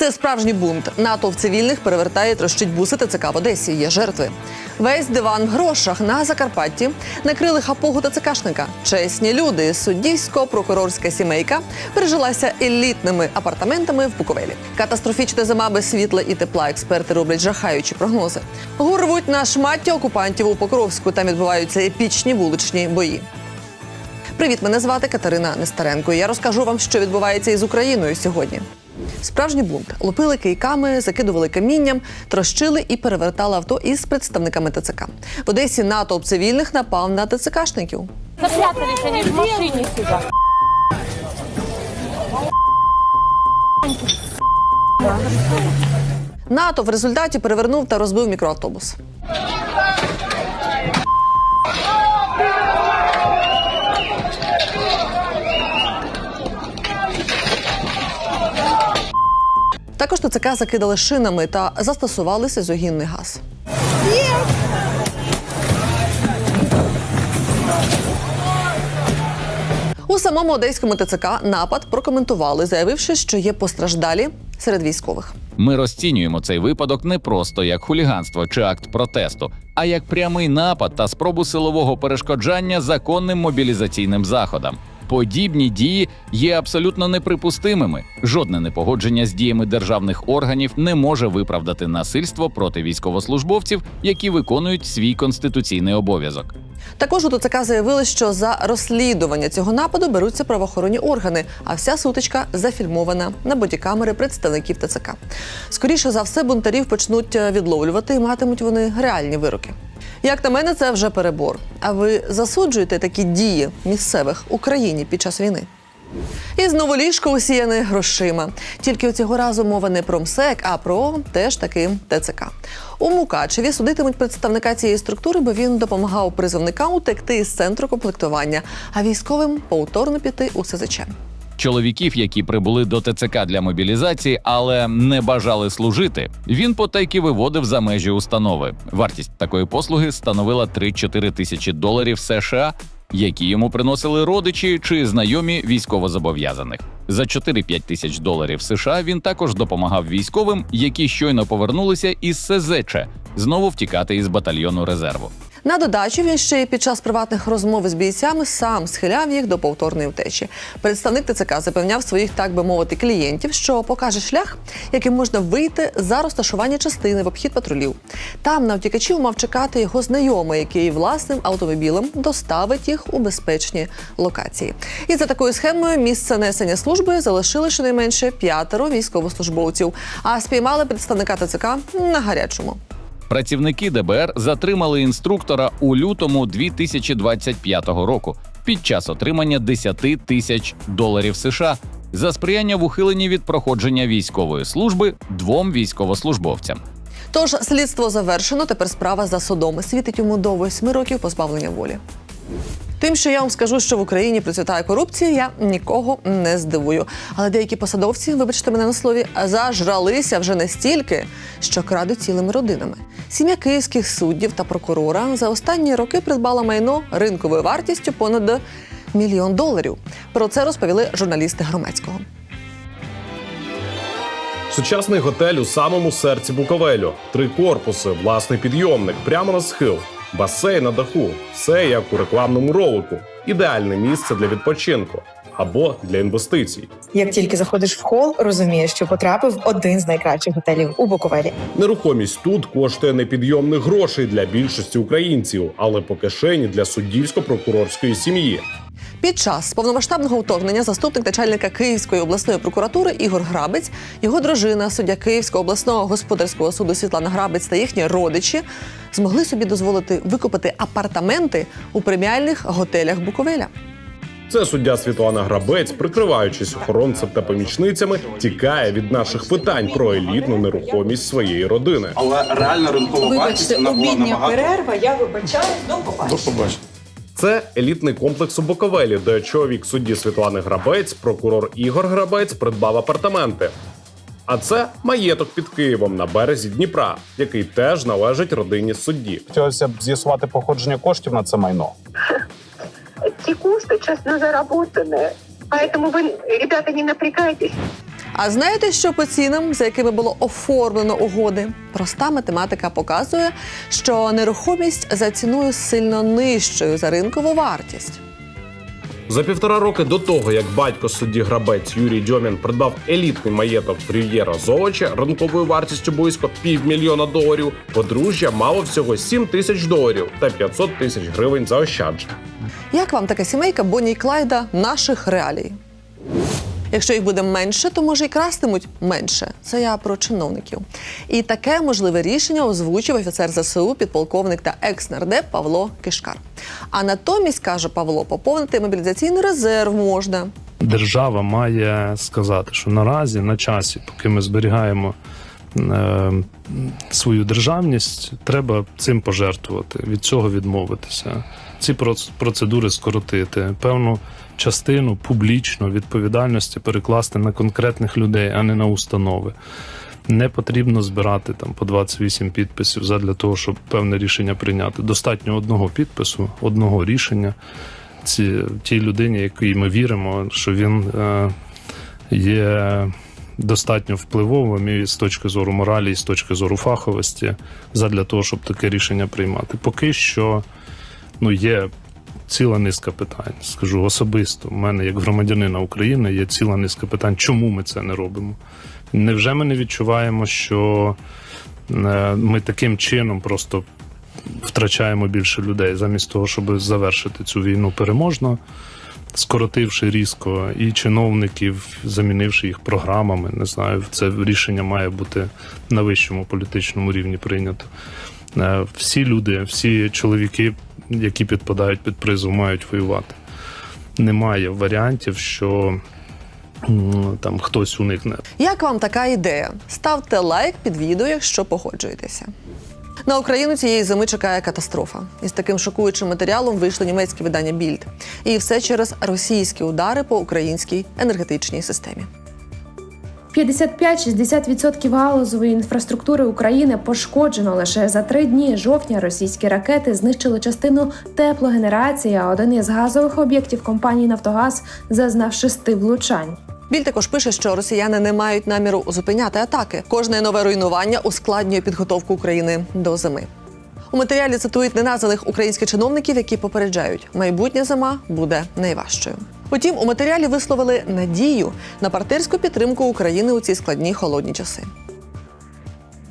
Це справжній бунт. НАТО в цивільних перевертає трощить буси ТЦК в Одесі. Є жертви. Весь диван в грошах на Закарпатті накрили хапогу ТЦКшника. Чесні люди, суддівсько-прокурорська сімейка пережилася елітними апартаментами в Буковелі. Катастрофічна зима без світла і тепла. Експерти роблять жахаючі прогнози. Гур рвуть на шмаття окупантів у Покровську. Там відбуваються епічні вуличні бої. Привіт, мене звати Катерина Нестеренко. Я розкажу вам, що відбувається із Україною сьогодні. Справжній бунт лупили кийками, закидували камінням, трощили і перевертали авто із представниками ТЦК. В Одесі натовп цивільних напав на ТЦКшників. Запрятались в машине сюда. НАТО в результаті перевернув та розбив мікроавтобус. Також ТЦК закидали шинами та застосували сезогінний газ. У самому одеському ТЦК напад прокоментували, заявивши, що є постраждалі серед військових. Ми розцінюємо цей випадок не просто як хуліганство чи акт протесту, а як прямий напад та спробу силового перешкоджання законним мобілізаційним заходам. Подібні дії є абсолютно неприпустимими. Жодне непогодження з діями державних органів не може виправдати насильство проти військовослужбовців, які виконують свій конституційний обов'язок. Також у ТЦК заявили, що за розслідування цього нападу беруться правоохоронні органи, а вся сутичка зафільмована на бодікамери представників ТЦК. Скоріше за все, бунтарів почнуть е, відловлювати і матимуть вони реальні вироки. Як на мене, це вже перебор. А ви засуджуєте такі дії місцевих Україні під час війни? І знову ліжко усіяне грошима. Тільки цього разу мова не про МСЕК, а про теж таки ТЦК. У Мукачеві судитимуть представника цієї структури, бо він допомагав призовникам утекти із центру комплектування, а військовим повторно піти у СЗЧ. Чоловіків, які прибули до ТЦК для мобілізації, але не бажали служити, він потайки виводив за межі установи. Вартість такої послуги становила 3-4 тисячі доларів США, які йому приносили родичі чи знайомі військовозобов'язаних. За 4-5 тисяч доларів США він також допомагав військовим, які щойно повернулися із СЗЧ, знову втікати із батальйону резерву. На додачу він ще й під час приватних розмов з бійцями сам схиляв їх до повторної втечі. Представник ТЦК запевняв своїх, так би мовити, клієнтів, що покаже шлях, яким можна вийти за розташування частини в обхід патрулів. Там на втікачів мав чекати його знайомий, який власним автомобілем доставить їх у безпечні локації. І за такою схемою місце несення служби залишили щонайменше п'ятеро військовослужбовців, а спіймали представника ТЦК на гарячому. Працівники ДБР затримали інструктора у лютому 2025 року під час отримання 10 тисяч доларів США за сприяння в ухиленні від проходження військової служби двом військовослужбовцям. Тож слідство завершено. Тепер справа за судом світить йому до восьми років позбавлення волі. Тим, що я вам скажу, що в Україні процвітає корупція, я нікого не здивую. Але деякі посадовці, вибачте мене на слові, зажралися вже настільки, що крадуть цілими родинами. Сім'я київських суддів та прокурора за останні роки придбала майно ринковою вартістю понад мільйон доларів. Про це розповіли журналісти громадського. Сучасний готель у самому серці Буковелю. Три корпуси, власний підйомник, прямо на схил, басейн на даху. Все як у рекламному ролику. Ідеальне місце для відпочинку або для інвестицій. Як тільки заходиш в хол, розумієш, що потрапив в один з найкращих готелів у Буковелі. Нерухомість тут коштує непідйомних грошей для більшості українців, але по кишені для суддівсько-прокурорської сім'ї. Під час повномасштабного вторгнення заступник начальника Київської обласної прокуратури Ігор Грабець, його дружина, суддя Київського обласного господарського суду Світлана Грабець та їхні родичі змогли собі дозволити викупити апартаменти у преміальних готелях Буковеля. Це суддя Світлана Грабець, прикриваючись охоронцем та помічницями, тікає від наших питань про елітну нерухомість своєї родини. Але реальна ринкова вартість Вибачте, вона була обідня набагато. перерва. Я вибачаюсь. До побачення. До побачення. Це елітний комплекс у Буковелі, де чоловік судді Світлани Грабець, прокурор Ігор Грабець придбав апартаменти. А це маєток під Києвом на березі Дніпра, який теж належить родині судді. Хотілося б з'ясувати походження коштів на це майно Те кошты честно заработанные. Поэтому вы, ребята, не напрягайтесь. А знаєте, що по цінам, за якими було оформлено угоди? Проста математика показує, що нерухомість за ціною сильно нижчою за ринкову вартість. За півтора роки до того, як батько судді грабець Юрій Дьомін придбав елітний маєток Рів'єра Золоча ринковою вартістю близько півмільйона доларів, подружжя мало всього 7 тисяч доларів та 500 тисяч гривень заощаджень. Як вам така сімейка Бонні і Клайда наших реалій? Якщо їх буде менше, то може і крастимуть менше. Це я про чиновників. І таке можливе рішення озвучив офіцер ЗСУ, підполковник та екс-нардеп Павло Кишкар. А натомість каже Павло, поповнити мобілізаційний резерв можна. держава має сказати, що наразі на часі, поки ми зберігаємо е, свою державність, треба цим пожертвувати, від цього відмовитися. Ці проц- процедури скоротити, певну частину публічно відповідальності перекласти на конкретних людей, а не на установи. Не потрібно збирати там по 28 підписів задля того, щоб певне рішення прийняти. Достатньо одного підпису, одного рішення ці, тій людині, якій ми віримо, що він е, є достатньо впливовим і з точки зору моралі, і з точки зору фаховості, задля того, щоб таке рішення приймати. Поки що ну, є ціла низка питань. Скажу особисто, у мене, як громадянина України, є ціла низка питань, чому ми це не робимо. Невже ми не відчуваємо, що е, ми таким чином просто втрачаємо більше людей, замість того, щоб завершити цю війну переможно, скоротивши різко і чиновників, замінивши їх програмами. Не знаю, це рішення має бути на вищому політичному рівні прийнято. Е, Всі люди, всі чоловіки, які підпадають під призов, мають воювати. Немає варіантів, що там хтось уникне. Як вам така ідея? Ставте лайк під відео, якщо погоджуєтеся. На Україну цієї зими чекає катастрофа. Із таким шокуючим матеріалом вийшло німецьке видання Більд. І все через російські удари по українській енергетичній системі. 55-60% галузової інфраструктури України пошкоджено лише за три дні жовтня. Російські ракети знищили частину теплогенерації. А один із газових об'єктів компанії Нафтогаз зазнав шести влучань. Біль також пише, що росіяни не мають наміру зупиняти атаки. Кожне нове руйнування ускладнює підготовку України до зими. У матеріалі цитують неназваних українських чиновників, які попереджають, майбутня зима буде найважчою. Утім, у матеріалі висловили надію на партнерську підтримку України у ці складні холодні часи.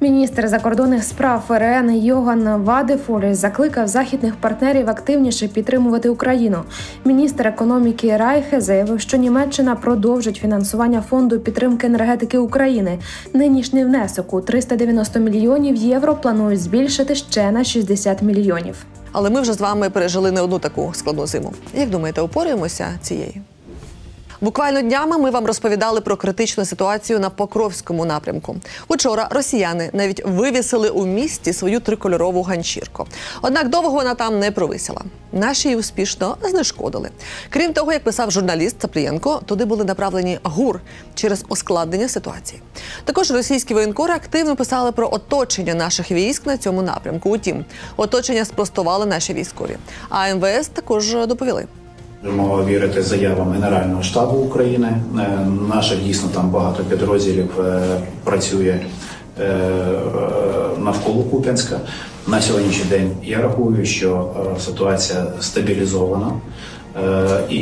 Міністр закордонних справ ФРН Йоган Вадефоль закликав західних партнерів активніше підтримувати Україну. Міністр економіки Райхе заявив, що Німеччина продовжить фінансування фонду підтримки енергетики України. Нинішній внесок у 390 мільйонів євро планують збільшити ще на 60 мільйонів. Але ми вже з вами пережили не одну таку складну зиму. Як думаєте, опоруємося цією? Буквально днями ми вам розповідали про критичну ситуацію на Покровському напрямку. Учора росіяни навіть вивісили у місті свою трикольорову ганчірку. Однак довго вона там не провисіла. Наші її успішно знешкодили. Крім того, як писав журналіст Цаплієнко, туди були направлені гур через ускладнення ситуації. Також російські воєнкори активно писали про оточення наших військ на цьому напрямку. Утім, оточення спростували наші військові. А МВС також доповіли. Можемо вірити заявам Генерального штабу України. Е, Наше дійсно там багато підрозділів е, працює е, навколо Куп'янська. На сьогоднішній день я рахую, що ситуація стабілізована. І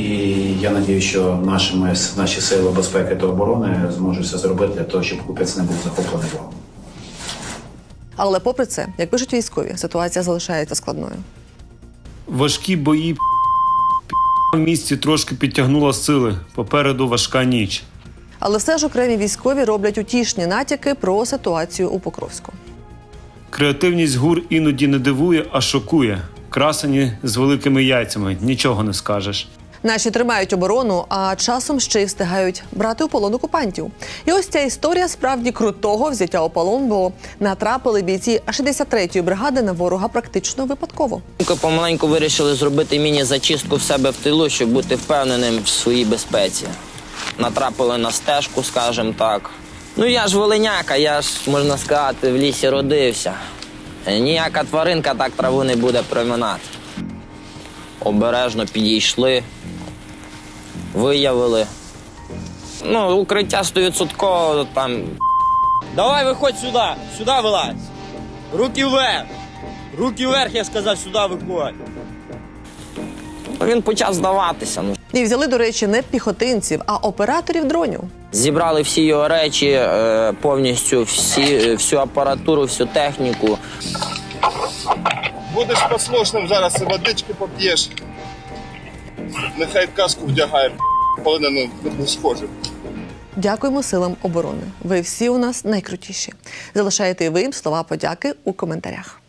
я надію, що нашими наші сили безпеки та оборони зможуть все зробити для того, щоб Куп'янськ не був захоплений ворогом. Але попри це, як пишуть військові, ситуація залишається складною. Важкі бої в місті трошки підтягнула сили. Попереду важка ніч. Але все ж окремі військові роблять утішні натяки про ситуацію у Покровську. Креативність гур іноді не дивує, а шокує. Красені з великими яйцями, нічого не скажеш. Наші тримають оборону, а часом ще й встигають брати у полон окупантів. І ось ця історія справді крутого взяття у полон, бо натрапили бійці 63-ї бригади на ворога практично випадково. Помаленьку вирішили зробити міні-зачистку в себе в тилу, щоб бути впевненим в своїй безпеці. Натрапили на стежку, скажімо так. Ну я ж волиняка, я ж, можна сказати, в лісі родився. Ніяка тваринка так траву не буде проминати Обережно підійшли, виявили. Ну, укриття 100% там. Давай выходь сюда, сюда вылазь. Руки вверх. Руки вверх, я сказал, сюда выходь. Він почав здаватися. Ну, І взяли, до речі, не піхотинців, а операторів дронів. Зібрали всі його речі, е, повністю всі, всю апаратуру, всю техніку. Будеш послушним зараз і водички поп'єш. Нехай каску вдягає, повинен не схоже. Дякуємо силам оборони. Ви всі у нас найкрутіші. Залишайте і ви їм слова подяки у коментарях.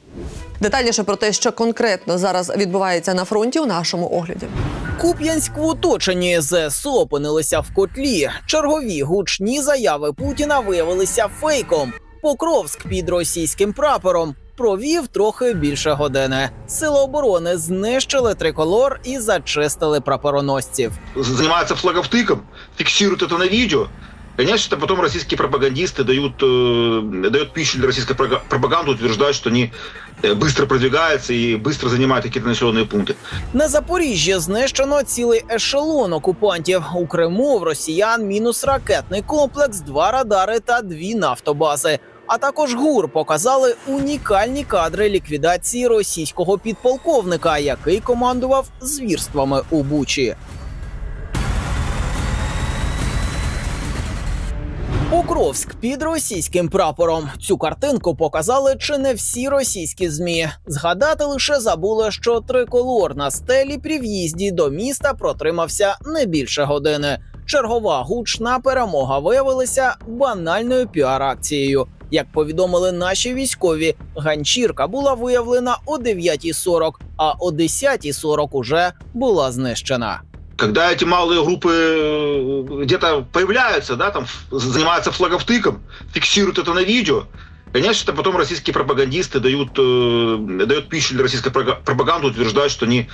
Детальніше про те, що конкретно зараз відбувається на фронті у нашому огляді. Куп'янськ в оточенні ЗСУ опинилися в котлі. Чергові гучні заяви Путіна виявилися фейком. Покровськ під російським прапором провів трохи більше години. Сили оборони знищили триколор і зачистили прапороносців. Занимаются флаговтыком, фиксируют это на видео. Конечно, что потом российские пропагандисты дают, э, дают пищу для российской прога- пропаганды, утверждают, что они э, быстро продвигаются и быстро занимают какие-то населенные пункты. На Запоріжжі знищено цілий ешелон окупантів. У Криму в росіян мінус ракетний комплекс, два радари та дві нафтобази. А також ГУР показали унікальні кадри ліквідації російського підполковника, який командував звірствами у Бучі. Покровськ під російським прапором. Цю картинку показали чи не всі російські змі. Згадати лише забули, що триколор на стелі при в'їзді до міста протримався не більше години Чергова гучна перемога виявилася банальною піар-акцією. Як повідомили наші військові, ганчірка була виявлена о 9.40, а о 10.40 уже була знищена. Когда эти малые группы э, где-то появляются, да, там ф- занимаются флаговтыком, фиксируют это на видео, конечно, что потом российские пропагандисты дают, э, дают пищу для российской прога- пропаганды, утверждают, что они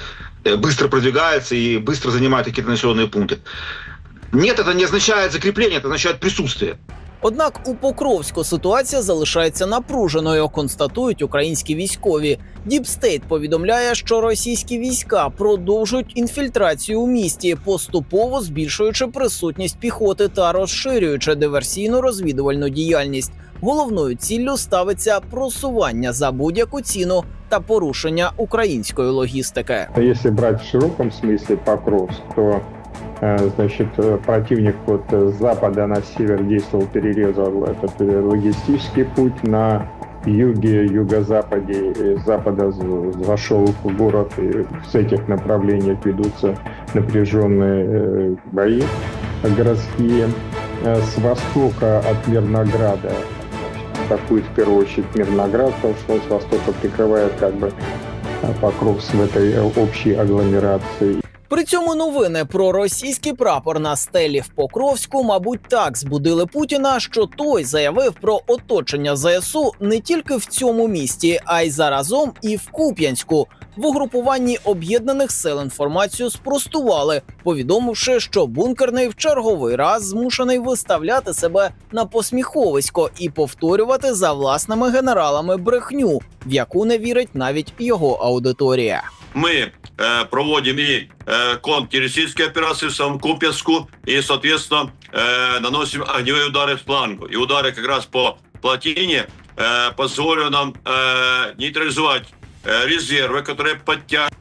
э, быстро продвигаются и быстро занимают какие-то населенные пункты. Нет, это не означает закрепление, это означает присутствие. Однак у Покровську ситуація залишається напруженою, констатують українські військові. Діпстейт повідомляє, що російські війська продовжують інфільтрацію у місті, поступово збільшуючи присутність піхоти та розширюючи диверсійно-розвідувальну діяльність. Головною ціллю ставиться просування за будь-яку ціну та порушення української логістики. Если брать в широком смысле Покровск, то э, значит, э, противник вот э, с запада на север действовал, перерезал этот э, логистический путь на юге, юго-западе, с запада зашел в город, и с этих направлений ведутся напряженные э, бои городские. Э, С востока от Мирнограда атакует в первую очередь Мирноград, потому что с востока прикрывает как бы э, Покровск в этой э, общей агломерации. При цьому новини про російський прапор на стелі в Покровську, мабуть, так збудили Путіна, що той заявив про оточення ЗСУ не тільки в цьому місті, а й заразом і в Куп'янську В угрупуванні об'єднаних сил інформацію спростували, повідомивши, що бункерний в черговий раз змушений виставляти себе на посміховисько і повторювати за власними генералами брехню, в яку не вірить навіть його аудиторія. Мы э, проводим и э, контртеррористические операции в самом Купянску и, соответственно, э, наносим огневые удары в флангу. И удары как раз по плотине э, позволят нам э, нейтрализовать э, резервы, которые подтягивают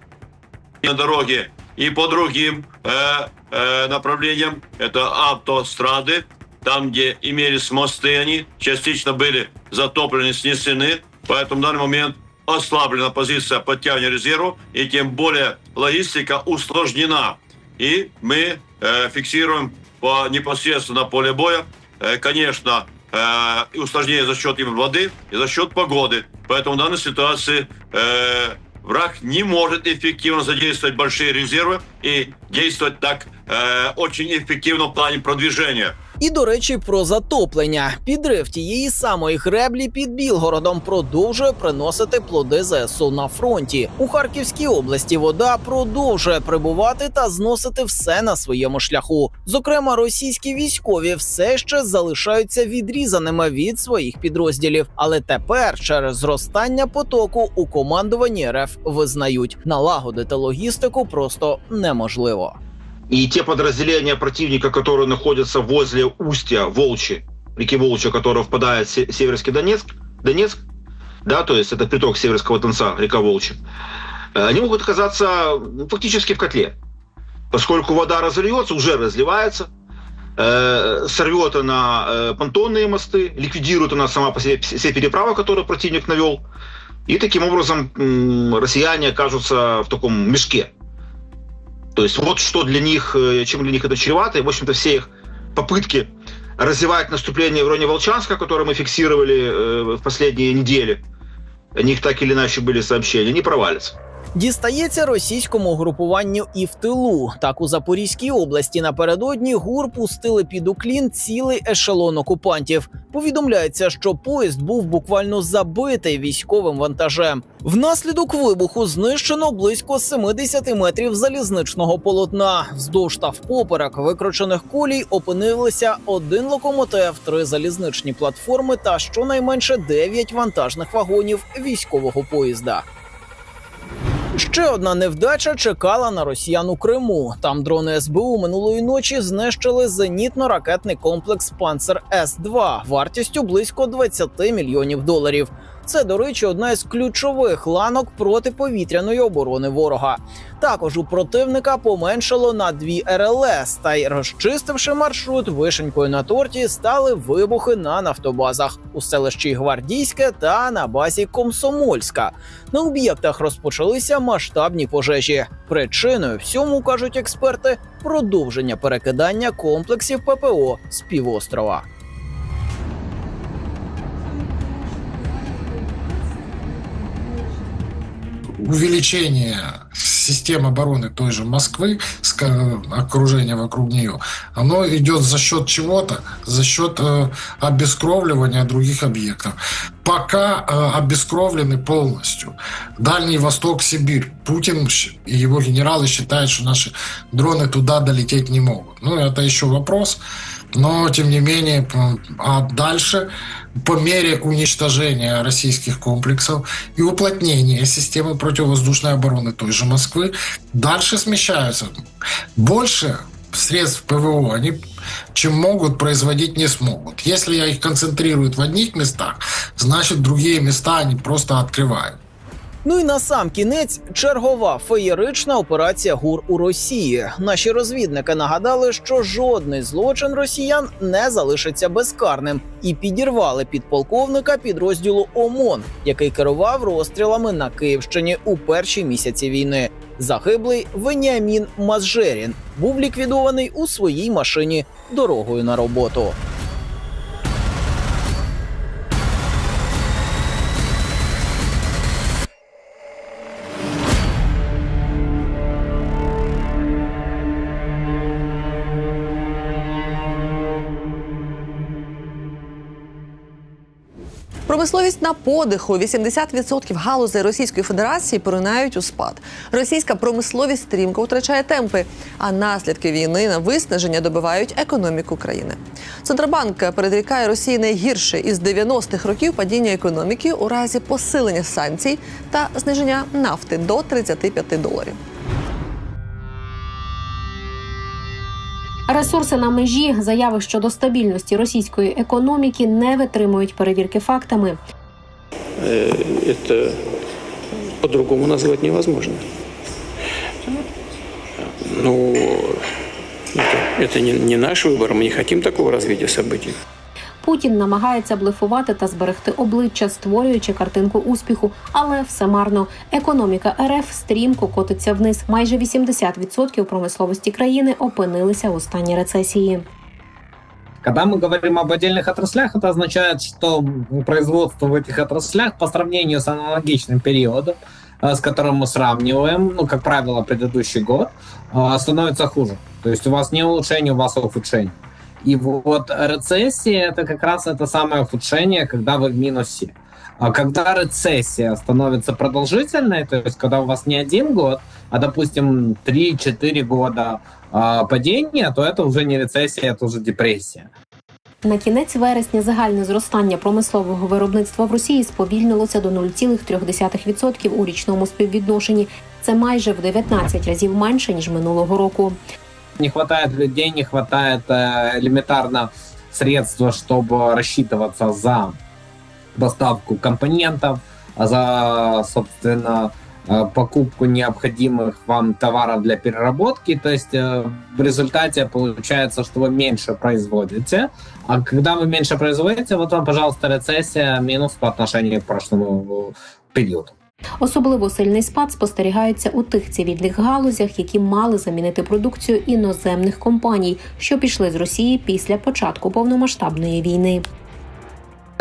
на дороге и по другим э, э, направлениям. Это автострады, там, где имелись мосты, они частично были затоплены, снесены. Поэтому в данный момент ослаблена позиция подтягивания резервов, и тем более логистика усложнена. И мы э, фиксируем по, непосредственно поле боя, э, конечно, э, и усложнение за счет именно воды и за счет погоды. Поэтому в данной ситуации э, враг не может эффективно задействовать большие резервы и действовать так э, очень эффективно в плане продвижения. І до речі, про затоплення. Підрив тієї самої греблі під Білгородом продовжує приносити плоди ЗСУ на фронті. У Харківській області вода продовжує прибувати та зносити все на своєму шляху. Зокрема, російські військові все ще залишаються відрізаними від своїх підрозділів. Але тепер, через зростання потоку, у командуванні РФ визнають, налагодити логістику просто неможливо. И те подразделения противника, которые находятся возле устья Волчи, реки Волчи, которая впадает в Се- Северский Донецк, Донецк, да, то есть это приток Северского Донца, река Волчи, э, они могут оказаться ну, фактически в котле, поскольку вода разольется, уже разливается, э, сорвет она э, понтонные мосты, ликвидирует она сама по себе все переправы, которые противник навел, и таким образом россияне окажутся в таком мешке. То есть вот что для них, э, чем для них это чревато, и, в общем-то, все их попытки развивать наступление в районе Волчанска, которое мы фиксировали э, в последние недели, о них так или иначе были сообщения, не провалятся. Дістається російському групуванню і в тилу. Так у Запорізькій області напередодні ГУР пустили під уклін цілий ешелон окупантів. Повідомляється, що поїзд був буквально забитий військовим вантажем. Внаслідок вибуху знищено близько 70 метрів залізничного полотна. Вздовж та впоперек викручених колій опинилися один локомотив, три залізничні платформи та щонайменше 9 вантажних вагонів військового поїзда. Ще одна невдача чекала на росіян у Криму. Там дрони СБУ минулої ночі знищили зенітно-ракетний комплекс Панцер С 2 вартістю близько 20 мільйонів доларів. Це, до речі, одна із ключових ланок протиповітряної оборони ворога. Також у противника поменшало на дві РЛС, та й розчистивши маршрут вишенькою на торті, стали вибухи на нафтобазах у селищі Гвардійське та на базі Комсомольська. На об'єктах розпочалися масштабні пожежі. Причиною всьому кажуть експерти продовження перекидання комплексів ППО з півострова. Увеличение систем обороны той же Москвы, окружения вокруг нее, оно идет за счет чего-то, за счет э, обескровливания других объектов. Пока э, обескровлены полностью. Дальний Восток, Сибирь. Путин и его генералы считают, что наши дроны туда долететь не могут. Ну, это еще вопрос. Но, тем не менее, а дальше, по мере уничтожения российских комплексов и уплотнения системы противовоздушной обороны той же Москвы, дальше смещаются. Больше средств ПВО они, чем могут, производить не смогут. Если их концентрируют в одних местах, значит, другие места они просто открывают. Ну і на сам кінець чергова феєрична операція ГУР у Росії. Наші розвідники нагадали, що жодний злочин росіян не залишиться безкарним, і підірвали підполковника підрозділу ОМОН, який керував розстрілами на Київщині у перші місяці війни. Загиблий Веніамін Мазжерін був ліквідований у своїй машині дорогою на роботу. Промисловість на подиху. 80% галузей Російської Федерації поринають у спад. Російська промисловість стрімко втрачає темпи, а наслідки війни на виснаження добивають економіку країни. Центробанк передрікає Росії найгірше із 90-х років падіння економіки у разі посилення санкцій та зниження нафти до 35 доларів. Ресурси на межі заяви щодо стабільності російської економіки не витримують перевірки фактами. это по-другому назвать невозможно. Ну, это, это не, не наш выбор, мы не хотим такого развития событий. Путін намагається блефувати та зберегти обличчя, створюючи картинку успіху, але все марно. Економіка РФ стрімко котиться вниз. Майже 80% промисловості країни опинилися у стані рецесії. Когда мы говорим об отдельных отраслях, это означает, что производство в этих отраслях по сравнению с аналогичным периодом, э, с которым мы сравниваем, ну, как правило, предыдущий год, э, становится хуже. То есть у вас не улучшение, у вас ухудшение. И вот рецессия это как раз это самое ухудшение, когда вы в минусе. А когда рецессия становится продолжительной, то есть когда у вас не один год, а, допустим, 3-4 года а, падения, то это уже не рецессия, это уже депрессия. На кінець вересня загальне зростання промислового виробництва в Росії сповільнилося до 0,3% у річному співвідношенні. Це майже в 19 разів менше ніж минулого року. Не хватает людей, не хватает э, элементарно средства, чтобы рассчитываться за поставку компонентов, за, собственно, э, покупку необходимых вам товаров для переработки. То есть э, в результате получается, что вы меньше производите. А когда вы меньше производите, вот вам, пожалуйста, рецессия минус по отношению к прошлому периоду. Особливо сильний спад спостерігається у тих цивільних галузях, які мали замінити продукцію іноземних компаній, що пішли з Росії після початку повномасштабної війни.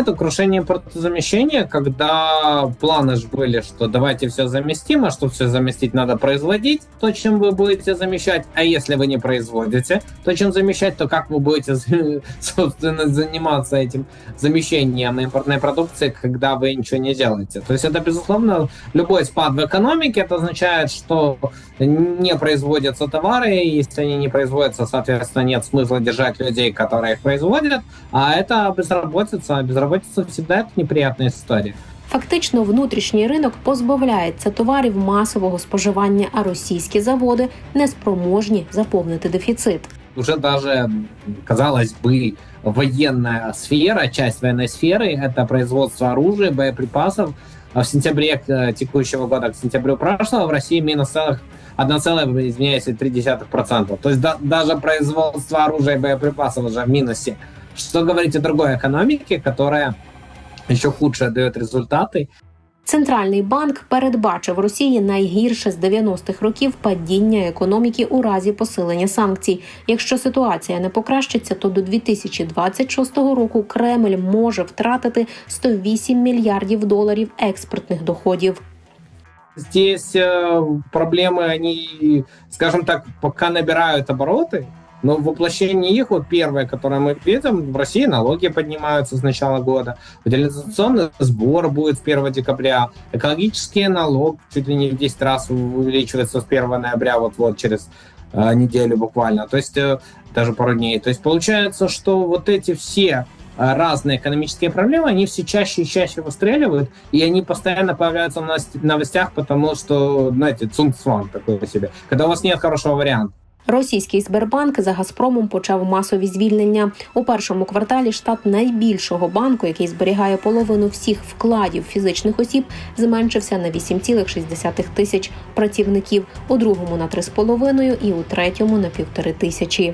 Это крушение импортозамещения, когда планы же были, что давайте все заместим, а чтобы все заместить, надо производить то, чем вы будете замещать. А если вы не производите то, чем замещать, то как вы будете, собственно, заниматься этим замещением импортной продукции, когда вы ничего не делаете? То есть это, безусловно, любой спад в экономике, это означает, что не производятся товары, и если они не производятся, соответственно, нет смысла держать людей, которые их производят, а это безработица. Безработица всегда это неприятная история. Фактично, внутрішній ринок позбавляється товарів масового споживання, а російські заводи неспроможні заповнити дефіцит. уже даже, казалось бы, военная сфера, часть военной сферы, это производство оружия, боеприпасов. А в сентябре э, текущего года к сентябрю прошлого в России минус целых 1, извиняюсь, 3%. То есть да- даже производство оружия и боеприпасов уже в минусе. Что говорить о другой экономике, которая еще худше дает результаты. Центральний банк передбачив Росії найгірше з 90-х років падіння економіки у разі посилення санкцій. Якщо ситуація не покращиться, то до 2026 року Кремль може втратити 108 мільярдів доларів експортних доходів. Здесь э, проблемы, они, скажем так, пока набирают обороты, Но в воплощении их, вот первое, которое мы видим, в России налоги поднимаются с начала года, утилизационный сбор будет с 1 декабря, экологический налог чуть ли не в 10 раз увеличивается с 1 ноября, вот-вот через э, неделю буквально, то есть э, даже пару дней. То есть получается, что вот эти все э, разные экономические проблемы, они все чаще и чаще выстреливают, и они постоянно появляются в новостях, потому что, знаете, цунцван такой себе, когда у вас нет хорошего варианта. Російський Сбербанк за Газпромом почав масові звільнення. У першому кварталі штат найбільшого банку, який зберігає половину всіх вкладів фізичних осіб, зменшився на 8,6 тисяч працівників, у другому на 3,5 і у третьому на півтори тисячі.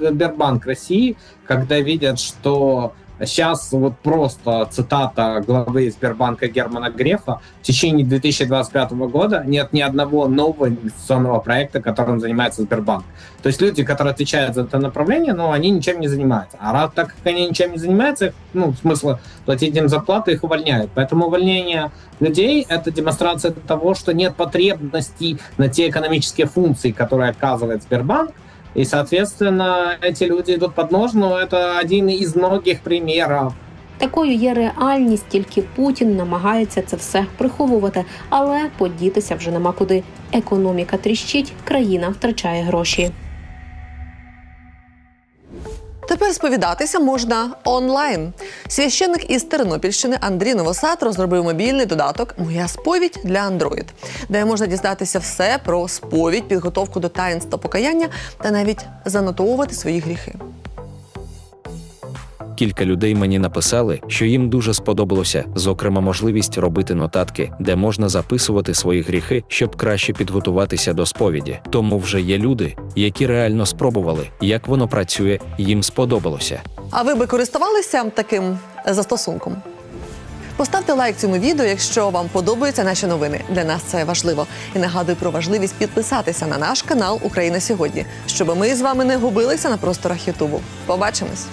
Сбербанк России, когда видят, что сейчас вот просто цитата главы Сбербанка Германа Грефа, в течение 2025 года нет ни одного нового инвестиционного проекта, которым занимается Сбербанк. То есть люди, которые отвечают за это направление, ну, они ничем не занимаются. А раз так как они ничем не занимаются, ну, смысла платить им зарплату, их увольняют. Поэтому увольнение людей — это демонстрация того, что нет потребностей на те экономические функции, которые оказывает Сбербанк, и, соответственно, эти люди идут под нож, но это один из многих примеров. Такою є реальність, тільки Путін намагається це все приховувати, але подітися вже нема куди. Економіка тріщить, країна втрачає гроші. Тепер сповідатися можна онлайн. Священник із Тернопільщини Андрій Новосад розробив мобільний додаток Моя сповідь для Android, де можна дізнатися все про сповідь, підготовку до таїнства покаяння та навіть занотовувати свої гріхи. Кілька людей мені написали, що їм дуже сподобалося, зокрема, можливість робити нотатки, де можна записувати свої гріхи, щоб краще підготуватися до сповіді. Тому вже є люди, які реально спробували, як воно працює, їм сподобалося. А ви би користувалися таким застосунком? Поставте лайк цьому відео, якщо вам подобаються наші новини. Для нас це важливо. І нагадую про важливість підписатися на наш канал Україна сьогодні, щоб ми з вами не губилися на просторах Ютубу. Побачимось!